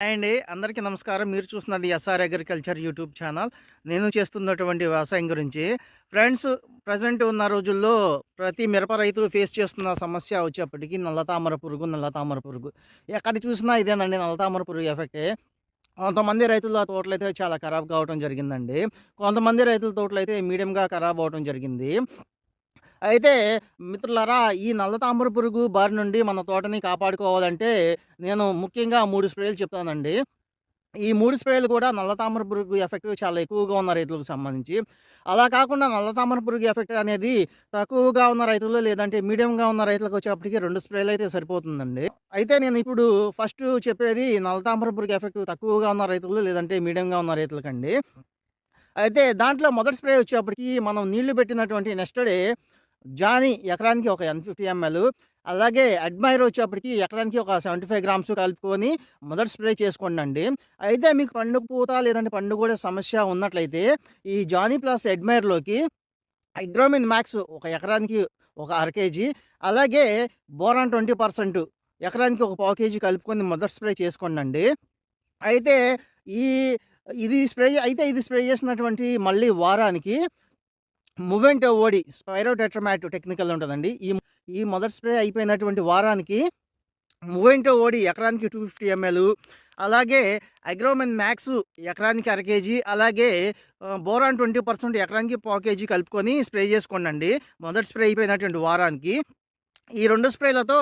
And. అండి అందరికీ నమస్కారం. మీరు చూస్తున్నది ఎస్ఆర్ అగ్రికల్చర్ యూట్యూబ్ ఛానల్. నేను చేస్తున్నటువంటి వ్యవసాయం గురించి. ఫ్రెండ్స్ ప్రజెంట్ ఉన్న రోజుల్లో ప్రతి మిరప రైతు ఫేస్ చేస్తున్న సమస్య వచ్చేప్పటికీ నల్లతామర పురుగు నల్లతామర పురుగు. ఎక్కడ చూసినా ఇదేనండి నల్లతామర పురుగు ఎఫెక్టే. కొంతమంది రైతుల తోటలు అయితే చాలా ఖరాబ్ కావడం జరిగిందండి. కొంతమంది రైతుల తోటలు అయితే మీడియంగా ఖరాబ్ అవడం జరిగింది. అయితే మిత్రులారా ఈ నల్ల తామర పురుగు బారి నుండి మన తోటని కాపాడుకోవాలంటే నేను ముఖ్యంగా మూడు స్ప్రేలు చెప్తానండి. ఈ మూడు స్ప్రేలు కూడా నల్ల తామర పురుగు ఎఫెక్ట్ చాలా ఎక్కువగా ఉన్న రైతులకు సంబంధించి. అలా కాకుండా నల్ల తామర పురుగు ఎఫెక్ట్ అనేది తక్కువగా ఉన్న రైతులు లేదంటే మీడియంగా ఉన్న రైతులకు వచ్చేప్పటికి రెండు స్ప్రేలు అయితే సరిపోతుందండి. అయితే నేను ఇప్పుడు ఫస్ట్ చెప్పేది నల్ల తామర పురుగు ఎఫెక్ట్ తక్కువగా ఉన్న రైతులు లేదంటే మీడియంగా ఉన్న రైతులకండి. అయితే దాంట్లో మొదటి స్ప్రే వచ్చేప్పటికి మనం నీళ్ళు పెట్టినటువంటి నెక్స్ట్ డే జానీ ఎకరానికి ఒక ఎన్ ఫిఫ్టీ ఎంఎల్ అలాగే అడ్మైర్ వచ్చేప్పటికి ఎకరానికి ఒక సెవెంటీ ఫైవ్ గ్రామ్స్ కలుపుకొని మొదటి స్ప్రే చేసుకోండి అయితే మీకు పండుగ పూత లేదంటే పండుగ కూడా సమస్య ఉన్నట్లయితే ఈ జానీ ప్లస్ అడ్మైర్లోకి హైగ్రోమిన్ మ్యాక్స్ ఒక ఎకరానికి ఒక అర కేజీ అలాగే బోరాన్ ట్వంటీ పర్సెంట్ ఎకరానికి ఒక పావు కేజీ కలుపుకొని మొదటి స్ప్రే చేసుకోండి అయితే ఈ ఇది స్ప్రే అయితే ఇది స్ప్రే చేసినటువంటి మళ్ళీ వారానికి మూవెంట్ ఓడి స్పైరోటెట్రమాట్ టెక్నికల్ ఉంటుందండి. ఈ ఈ మొదటి స్ప్రే అయిపోయినటువంటి వారానికి మూవెంట్ ఓడి ఎకరానికి టూ ఫిఫ్టీ ఎంఎల్ అలాగే అగ్రోమెన్ మ్యాక్స్ ఎకరానికి అర కేజీ అలాగే బోరాన్ ట్వంటీ పర్సెంట్ ఎకరానికి పావు కేజీ కలుపుకొని స్ప్రే చేసుకోండి మొదటి స్ప్రే అయిపోయినటువంటి వారానికి. ఈ రెండు స్ప్రేలతో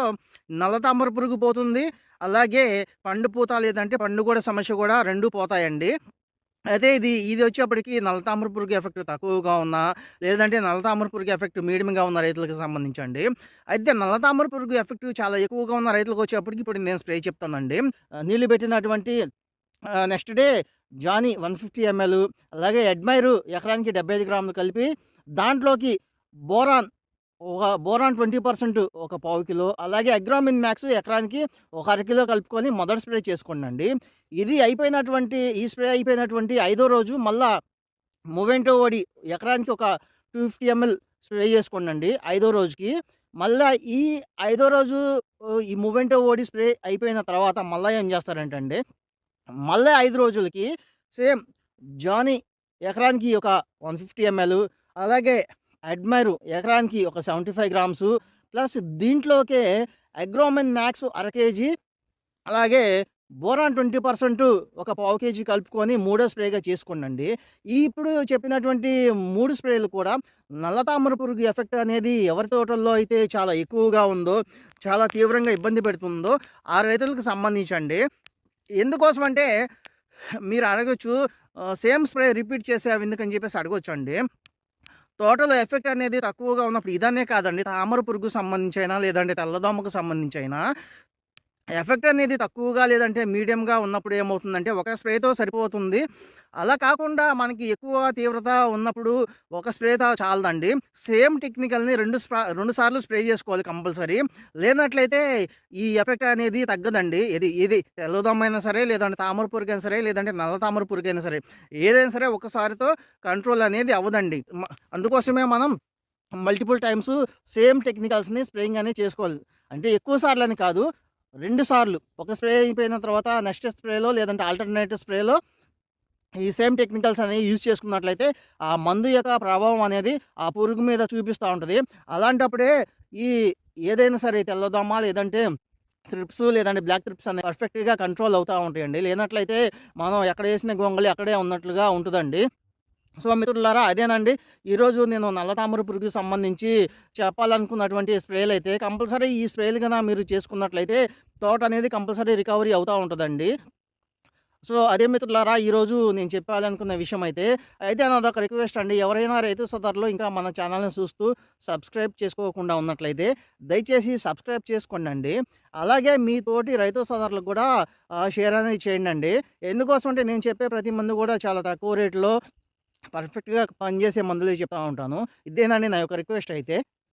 నల్ల తామర పురుగు పోతుంది అలాగే పండు పూత లేదంటే పండు కూడా సమస్య కూడా రెండు పోతాయండి. అయితే ఇది ఇది వచ్చేప్పటికి నల్లతామర పురుగు ఎఫెక్ట్ తక్కువగా ఉన్నా లేదంటే నల్లతామర పురుగు ఎఫెక్ట్ మీడియంగా ఉన్న రైతులకు సంబంధించండి. అయితే నల్లతామర పురుగు ఎఫెక్ట్ చాలా ఎక్కువగా ఉన్న రైతులకు వచ్చేప్పటికి ఇప్పుడు నేను స్ప్రే చెప్తానండి. నీళ్ళు పెట్టినటువంటి నెక్స్ట్ డే జానీ వన్ ఫిఫ్టీ ఎంఎల్ అలాగే అడ్మైరు ఎకరానికి డెబ్బై ఐదు గ్రాములు కలిపి దాంట్లోకి బోరాన్ ఒక బోరాన్ ట్వంటీ పర్సెంట్ ఒక పావు కిలో అలాగే అగ్రామిన్ మ్యాక్స్ ఎకరానికి ఒక అరకిలో కలుపుకొని మొదటి స్ప్రే చేసుకోండి ఇది అయిపోయినటువంటి ఈ స్ప్రే అయిపోయినటువంటి ఐదో రోజు మళ్ళా మూవెంటో ఓడి ఎకరానికి ఒక టూ ఫిఫ్టీ ఎంఎల్ స్ప్రే చేసుకోండి ఐదో రోజుకి. మళ్ళా ఈ ఐదో రోజు ఈ మూవెంటో ఓడి స్ప్రే అయిపోయిన తర్వాత మళ్ళీ ఏం చేస్తారంటే మళ్ళీ ఐదు రోజులకి సేమ్ జానీ ఎకరానికి ఒక వన్ ఫిఫ్టీ ఎంఎల్ అలాగే అడ్మైరు ఎకరానికి ఒక సెవెంటీ ఫైవ్ గ్రామ్స్. ప్లస్ దీంట్లోకే అగ్రోమెన్ మ్యాక్స్ అర కేజీ అలాగే బోరాన్ ట్వంటీ పర్సెంట్ ఒక పావు కేజీ కలుపుకొని మూడో స్ప్రేగా చేసుకోండి ఇప్పుడు చెప్పినటువంటి మూడు స్ప్రేలు కూడా నల్ల తామర పురుగు ఎఫెక్ట్ అనేది ఎవరి తోటల్లో అయితే చాలా ఎక్కువగా ఉందో చాలా తీవ్రంగా ఇబ్బంది పెడుతుందో ఆ రైతులకు సంబంధించండి. ఎందుకోసం అంటే మీరు అడగచ్చు సేమ్ స్ప్రే రిపీట్ చేసే ఎందుకని చెప్పేసి అడగొచ్చు అండి తోటలో ఎఫెక్ట్ అనేది తక్కువగా ఉన్నప్పుడు ఇదనే కాదండి. తామర పురుగు సంబంధించైనా లేదంటే తెల్లదోమకు సంబంధించైనా ఎఫెక్ట్ అనేది తక్కువగా లేదంటే మీడియంగా ఉన్నప్పుడు ఏమవుతుందంటే ఒక స్ప్రేతో సరిపోతుంది. అలా కాకుండా మనకి ఎక్కువ తీవ్రత ఉన్నప్పుడు ఒక స్ప్రేతో చాలదండి. సేమ్ టెక్నికల్ని రెండు స్ప్రా రెండు సార్లు స్ప్రే చేసుకోవాలి కంపల్సరీ. లేనట్లయితే ఈ ఎఫెక్ట్ అనేది తగ్గదండి. ఇది ఇది తెల్లదమ్మైనా సరే లేదంటే తామర పురుగు సరే లేదంటే నల్ల తామర పురుగు సరే ఏదైనా సరే ఒకసారితో కంట్రోల్ అనేది అవ్వదండి. అందుకోసమే మనం మల్టిపుల్ టైమ్స్ సేమ్ టెక్నికల్స్ని స్ప్రేయింగ్ అనేది చేసుకోవాలి. అంటే ఎక్కువ సార్లు అని కాదు రెండు సార్లు. ఒక స్ప్రే అయిపోయిన తర్వాత నెక్స్ట్ స్ప్రేలో లేదంటే ఆల్టర్నేటివ్ స్ప్రేలో ఈ సేమ్ టెక్నికల్స్ అనేవి యూజ్ చేసుకున్నట్లయితే ఆ మందు యొక్క ప్రభావం అనేది ఆ పురుగు మీద చూపిస్తూ ఉంటుంది. అలాంటప్పుడే ఈ ఏదైనా సరే తెల్లదోమ లేదంటే ట్రిప్స్ లేదంటే బ్లాక్ ట్రిప్స్ అనేవి పర్ఫెక్ట్గా కంట్రోల్ అవుతూ ఉంటాయండి. లేనట్లయితే మనం ఎక్కడ వేసిన గొంగళి అక్కడే ఉన్నట్లుగా ఉంటుందండి. సో మిత్రులారా అదేనండి ఈరోజు నేను నల్ల తామర పురుగుకి సంబంధించి చెప్పాలనుకున్నటువంటి స్ప్రేలు అయితే కంపల్సరీ ఈ స్ప్రేలు కన్నా మీరు చేసుకున్నట్లయితే తోట అనేది కంపల్సరీ రికవరీ అవుతూ ఉంటుందండి. సో అదే మిత్రులారా ఈరోజు నేను చెప్పాలనుకున్న విషయం అయితే అయితే నాదొక రిక్వెస్ట్ అండి. ఎవరైనా రైతు సోదరులు ఇంకా మన ఛానల్ని చూస్తూ సబ్స్క్రైబ్ చేసుకోకుండా ఉన్నట్లయితే దయచేసి సబ్స్క్రైబ్ చేసుకోండి అండి అలాగే మీ తోటి రైతు సోదరులకు కూడా షేర్ అనేది చేయండి అండి ఎందుకోసం అంటే నేను చెప్పే ప్రతి మందు కూడా చాలా తక్కువ రేట్లో పర్ఫెక్ట్గా పనిచేసే మందులు చెప్తా ఉంటాను. ఇదేనండి నా యొక్క రిక్వెస్ట్ అయితే.